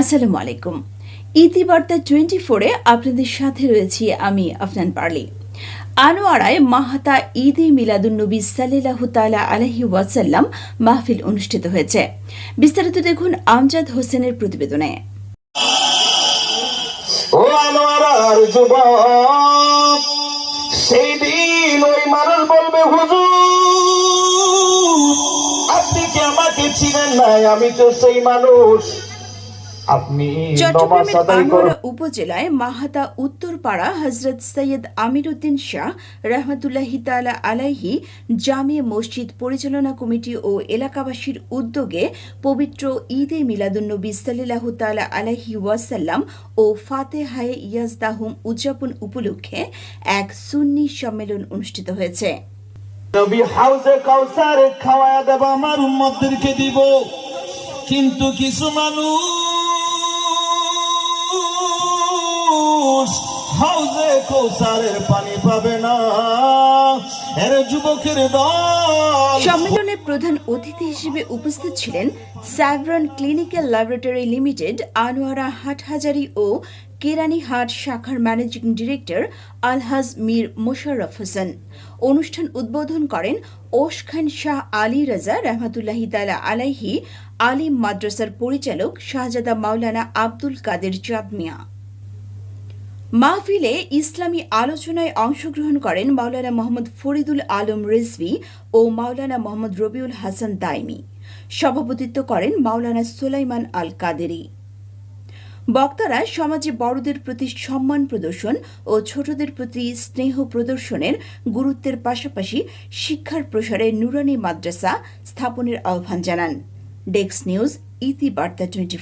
আসসালামু আলাইকুম। ইতিবার্তা টোয়েন্টি ফোরে আপনাদের সাথে রয়েছি আমি আফনান পার্লি। আনোয়ারায় মাহাতা ঈদে মিলাদুন্নবী সাল্লাহ তালা আলহি ওয়াসাল্লাম মাহফিল অনুষ্ঠিত হয়েছে। বিস্তারিত দেখুন আমজাদ হোসেনের প্রতিবেদনে। ও আনোয়ারার যুবক, সেই দিন ওই মানুষ বলবে, হুজুর, আপনি কি আমাকে চিনেন নাই? আমি তো সেই মানুষ। চট্টগ্রামের আনোয়ারা উপজেলায় মাহাতা উত্তরপাড়া হজরত সৈয়দ আমির উদ্দিন শাহ রহমতুল্লাহি তালা আলাইহি জামিয়া মসজিদ পরিচালনা কমিটি ও এলাকাবাসীর উদ্যোগে পবিত্র ঈদে মিলাদুন্নবী সাল্লাহ তালা আলাইহি ওয়াসাল্লাম ও ফাতেহায়ে ইয়াজদাহুম উদযাপন উপলক্ষে এক সুন্নি সম্মেলন অনুষ্ঠিত হয়েছে। নবী হাউজে কাউসার খাওয়ায়া দেব আমার উম্মতদেরকে দিব। কিন্তু কিছু মানুষ হাউজে কৌসারের পানি পাবে না। এর যুবকের সম্মেলনে প্রধান অতিথি হিসেবে উপস্থিত ছিলেন Chevron clinical laboratory limited, Anowara Hathazari ও কেরানীহাট শাখার ম্যানেজিং ডিরেক্টর আলহাজ মীর মোশাররফ হোসেন। অনুষ্ঠান উদ্বোধন করেন ওশখান শাহ আলী রাজা রহমতুল্লাহি তালা আলাইহি, আলিম মাদ্রাসার পরিচালক শাহজাদা মাওলানা আব্দুল কাদের চাঁদ মিয়া। মাহফিলে ইসলামী আলোচনায় অংশগ্রহণ করেন মাওলানা মোহাম্মদ ফরিদুল আলম রিজভি ও মাওলানা মোহাম্মদ রবিউল হাসান দাইমি। সভাপতিত্ব করেন মাওলানা সুলাইমান আল কাদেরি। বক্তারা সমাজে বড়দের প্রতি সম্মান প্রদর্শন ও ছোটদের প্রতি স্নেহ প্রদর্শনের গুরুত্বের পাশাপাশি শিক্ষার প্রসারে নুরানি মাদ্রাসা স্থাপনের আহ্বান জানান। ডেক্স নিউজ, ইতি বার্তা টোয়েন্টি